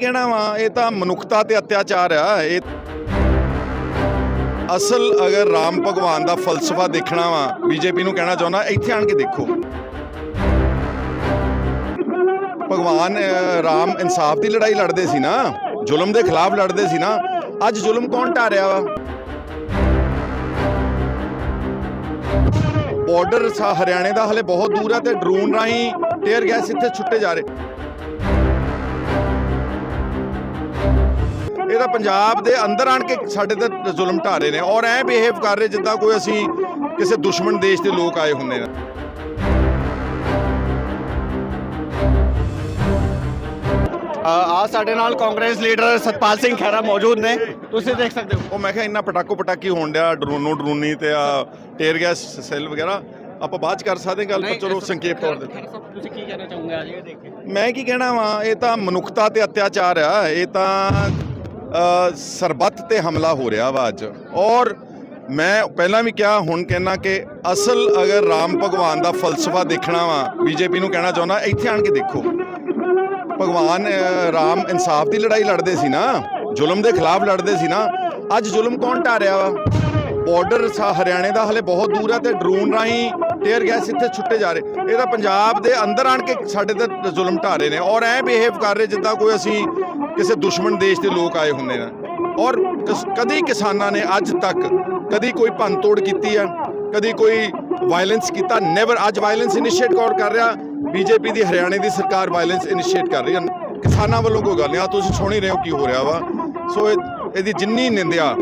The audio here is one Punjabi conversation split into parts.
ਕਹਿਣਾ ਵਾ, ਇਹ ਤਾਂ ਮਨੁੱਖਤਾ ਤੇ ਅਤਿਆਚਾਰ ਆ, ਇਹ ਅਸਲ ਅਗਰ ਰਾਮ ਭਗਵਾਨ ਦਾ ਫਲਸਫਾ ਦੇਖਣਾ ਵਾ, ਬੀਜੇਪੀ ਨੂੰ ਕਹਿਣਾ ਚਾਹੁੰਦਾ, ਇੱਥੇ ਆਣ ਕੇ ਦੇਖੋ। ਭਗਵਾਨ ਰਾਮ ਇਨਸਾਫ ਦੀ ਲੜਾਈ ਲੜਦੇ ਸੀ ਨਾ, ਜ਼ੁਲਮ ਦੇ ਖਿਲਾਫ ਲੜਦੇ ਸੀ ਨਾ, ਅੱਜ ਜ਼ੁਲਮ ਕੌਣ ਢਾ ਰਿਹਾ ਵਾ ਬਾਰਡਰ ਹਰਿਆਣੇ ਦਾ ਹਲੇ ਬਹੁਤ ਦੂਰ ਆ ਤੇ ਡਰੋਨ ਰਾਹੀਂ ਟੇਅਰ ਗੈਸ ਇੱਥੇ ਛੁੱਟੇ ਜਾ ਰਹੇ। ਇਹ ਤਾਂ ਪੰਜਾਬ ਦੇ ਅੰਦਰ ਆਣ ਕੇ ਸਾਡੇ ਤੇ ਜ਼ੁਲਮ ਢਾ ਰਹੇ ਨੇ ਔਰ ਐ ਬਿਹੇਵ ਕਰ ਰਹੇ ਜਿੱਦਾਂ ਕੋਈ ਅਸੀਂ ਕਿਸੇ ਦੁਸ਼ਮਣ ਦੇਸ਼ ਦੇ ਲੋਕ ਆਏ ਹੁੰਦੇ ਨੇ ਆ ਸਾਡੇ ਨਾਲ ਕਾਂਗਰਸ ਲੀਡਰ ਸਤਪਾਲ ਸਿੰਘ ਖਹਿਰਾ ਮੌਜੂਦ ਨੇ। ਤੁਸੀਂ ਦੇਖ ਸਕਦੇ ਹੋ। ਉਹ ਮੈਂ ਕਿਹਾ ਇੰਨਾ ਪਟਾਕੋ ਪਟਾਕੀ ਹੋਣ ਡਿਆ ਡਰੋਨੋ ਡਰੋਨੀ ਤੇ ਆ ਟੇਅਰ ਗੈਸ ਸੈੱਲ ਵਗੈਰਾ। ਆਪਾਂ ਬਾਅਦ ਚ ਕਰ ਸਕਦੇ ਗੱਲ ਪਰ ਚਲੋ ਸੰਖੇਪ ਤੌਰ ਤੇ। ਖਹਿਰਾ ਸਾਹਿਬ ਤੁਸੀਂ ਕੀ ਕਹਿਣਾ ਚਾਹੋਗੇ ਅੱਜ ਇਹ ਦੇਖ ਕੇ? ਮੈਂ ਕੀ ਕਹਿਣਾ ਵਾਂ ਇਹ ਤਾਂ ਮਨੁੱਖਤਾ ਤੇ ਅਤਿਆਚਾਰ ਆ ਇਹ ਤਾਂ ਸਰਬੱਤ ਤੇ ਹਮਲਾ ਹੋ ਰਿਹਾ ਵਾ ਅੱਜ। ਔਰ ਮੈਂ ਪਹਿਲਾਂ ਵੀ ਕਿਹਾ, ਹੁਣ ਕਹਿਣਾ ਕਿ ਅਸਲ ਅਗਰ ਰਾਮ ਭਗਵਾਨ ਦਾ ਫਲਸਫਾ ਦੇਖਣਾ ਵਾ, ਬੀਜੇਪੀ ਨੂੰ ਕਹਿਣਾ ਚਾਹੁੰਦਾ, ਇੱਥੇ ਆਣ ਕੇ ਦੇਖੋ। ਭਗਵਾਨ ਰਾਮ ਇਨਸਾਫ ਦੀ ਲੜਾਈ ਲੜਦੇ ਸੀ ਨਾ, ਜ਼ੁਲਮ ਦੇ ਖਿਲਾਫ ਲੜਦੇ ਸੀ ਨਾ, ਅੱਜ ਜ਼ੁਲਮ ਕੌਣ ਢਾ ਰਿਹਾ ਵਾ? ਬਾਰਡਰ ਸਾ ਹਰਿਆਣੇ ਦਾ ਹਲੇ ਬਹੁਤ ਦੂਰ ਹੈ ਤੇ ਡਰੋਨ ਰਾਹੀਂ ਟੇਅਰ ਗੈਸ ਇੱਥੇ ਛੁੱਟੇ ਜਾ ਰਹੇ। ਇਹ ਤਾਂ ਪੰਜਾਬ ਦੇ ਅੰਦਰ ਆਣ ਕੇ ਸਾਡੇ ਤੇ ਜ਼ੁਲਮ ਢਾ ਰਹੇ ਨੇ ਔਰ ਐ ਬਿਹੇਵ ਕਰ ਰਹੇ ਜਿੱਦਾਂ ਕੋਈ ਅਸੀਂ ਕਿਸੇ ਦੁਸ਼ਮਣ ਦੇਸ਼ ਦੇ ਲੋਕ ਆਏ ਹੁੰਦੇ ਨੇ। ਔਰ ਕਦੀ ਕਿਸਾਨਾਂ ਨੇ ਅੱਜ ਤੱਕ ਕਦੀ ਕੋਈ ਭੰਨਤੋੜ ਕੀਤੀ ਹੈ, ਕਦੀ ਕੋਈ ਵਾਇਲੈਂਸ ਕੀਤਾ ਨੈਵਰ ਅੱਜ ਵਾਇਲੈਂਸ ਇਨੀਸ਼ੀਏਟ ਕੌਰ ਕਰ ਰਿਹਾ? ਬੀਜੇਪੀ ਦੀ, ਹਰਿਆਣੇ ਦੀ ਸਰਕਾਰ ਵਾਇਲੈਂਸ ਇਨੀਸ਼ੀਏਟ ਕਰ ਰਹੀ ਹੈ। ਕਿਸਾਨਾਂ ਵੱਲੋਂ ਕੋਈ ਗੱਲ ਨਹੀਂ ਆ ਤੁਸੀਂ ਸੁਣ ਹੀ ਰਹੇ ਹੋ ਕੀ ਹੋ ਰਿਹਾ ਵਾ। ਸੋ ਇਹ ਇਹਦੀ ਜਿੰਨੀ ਨਿੰਦਿਆ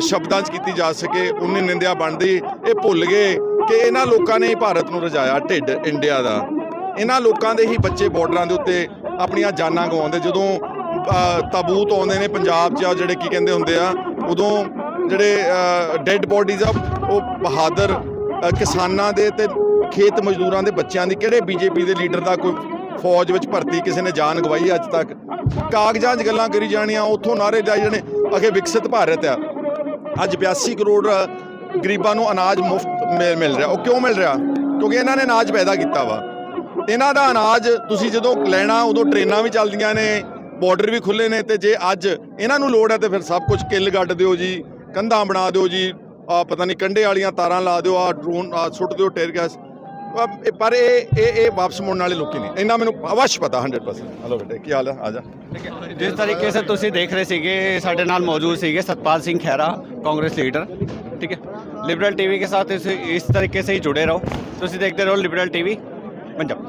ਸ਼ਬਦਾਂ 'ਚ ਕੀਤੀ ਜਾ ਸਕੇ, ਉਨੀ ਨਿੰਦਿਆ ਬਣਦੀ, ਇਹ ਭੁੱਲ ਗਏ ਕਿ ਇਹਨਾਂ ਲੋਕਾਂ ਨੇ ਹੀ ਭਾਰਤ ਨੂੰ ਰਜਾਇਆ, ਢਿੱਡ ਇੰਡੀਆ ਦਾ। ਇਹਨਾਂ ਲੋਕਾਂ ਦੇ ਹੀ ਬੱਚੇ ਬਾਰਡਰਾਂ ਦੇ ਉੱਤੇ ਆਪਣੀਆਂ ਜਾਨਾਂ ਗਵਾਉਂਦੇ, ਜਦੋਂ ਤਾਬੂਤ ਆਉਂਦੇ ਨੇ ਪੰਜਾਬ 'ਚ ਆ ਜਿਹੜੇ ਕੀ ਕਹਿੰਦੇ ਹੁੰਦੇ ਆ, ਉਦੋਂ ਜਿਹੜੇ ਡੈੱਡ ਬੋਡੀਜ਼ ਆ, ਉਹ ਬਹਾਦਰ ਕਿਸਾਨਾਂ ਦੇ ਤੇ ਖੇਤ ਮਜ਼ਦੂਰਾਂ ਦੇ ਬੱਚਿਆਂ ਦੀ, ਕਿਹੜੇ ਬੀਜੇਪੀ ਦੇ ਲੀਡਰ ਦਾ ਕੋਈ ਫੌਜ ਵਿੱਚ ਭਰਤੀ ਕਿਸੇ ਨੇ ਜਾਨ ਗਵਾਈ ਅੱਜ ਤੱਕ? ਕਾਗਜ਼ਾਂ 'ਚ ਗੱਲਾਂ ਕਰੀ ਜਾਣੀਆਂ, ਉੱਥੋਂ ਨਾਰੇ ਲਾਏ ਜਾਣੇ, ਅਗੇ ਵਿਕਸਿਤ ਭਾਰਤ ਆ। ਅੱਜ 82 ਕਰੋੜ ਗਰੀਬਾਂ ਨੂੰ ਅਨਾਜ ਮੁਫਤ ਮਿਲ ਰਿਹਾ। ਉਹ ਕਿਉਂ ਮਿਲ ਰਿਹਾ? ਕਿਉਂਕਿ ਇਹਨਾਂ ਨੇ ਅਨਾਜ ਪੈਦਾ ਕੀਤਾ ਵਾ। ਇਹਨਾਂ ਦਾ ਅਨਾਜ ਤੁਸੀਂ ਜਦੋਂ ਲੈਣਾ, ਉਦੋਂ ਟ੍ਰੇਨਾਂ ਵੀ ਚੱਲਦੀਆਂ ਨੇ ਬਾਰਡਰ ਵੀ ਖੁੱਲੇ ਨੇ, ਤੇ ਜੇ ਅੱਜ ਇਹਨਾਂ ਨੂੰ ਲੋੜ ਹੈ, ਤੇ ਫਿਰ ਸਭ ਕੁਝ ਕਿੱਲ ਗੱਡ ਦਿਓ ਜੀ, ਕੰਧਾਂ ਬਣਾ ਦਿਓ ਜੀ ਆ ਪਤਾ ਨਹੀਂ ਕੰਡੇ ਵਾਲੀਆਂ ਤਾਰਾਂ ਲਾ ਦਿਓ ਆ ਡਰੋਨ ਸੁੱਟ ਦਿਓ ਟੇਰ ਗੈਸ ਪਰ ਇਹ ਇਹ ਇਹ ਵਾਪਸ ਮੁੜਨ ਵਾਲੇ ਲੋਕੀ ਨੇ ਇੰਨਾ ਮੈਨੂੰ ਅਵਸ਼ ਪਤਾ 100% ਹਲੋ ਬੇਟੇ, ਕੀ ਹਾਲ ਹੈ? ਆ ਜਾ। ਜਿਸ ਤਰੀਕੇ ਸੇ ਤੁਸੀਂ ਦੇਖ ਰਹੇ ਸੀਗੇ, ਸਾਡੇ ਨਾਲ ਮੌਜੂਦ ਸੀਗੇ ਸਤਪਾਲ ਸਿੰਘ ਖੈਰਾ ਕਾਂਗਰਸ ਲੀਡਰ, ਠੀਕ ਹੈ? ਲਿਬਰਲ ਟੀਵੀ ਕੇ ਸਾਥ ਇਸ ਤਰੀਕੇ ਸੇ ਹੀ ਜੁੜੇ ਰਹੋ। ਤੁਸੀਂ ਦੇਖਦੇ ਰਹੋ ਲਿਬਰਲ ਟੀਵੀ ਪੰਜਾਬ।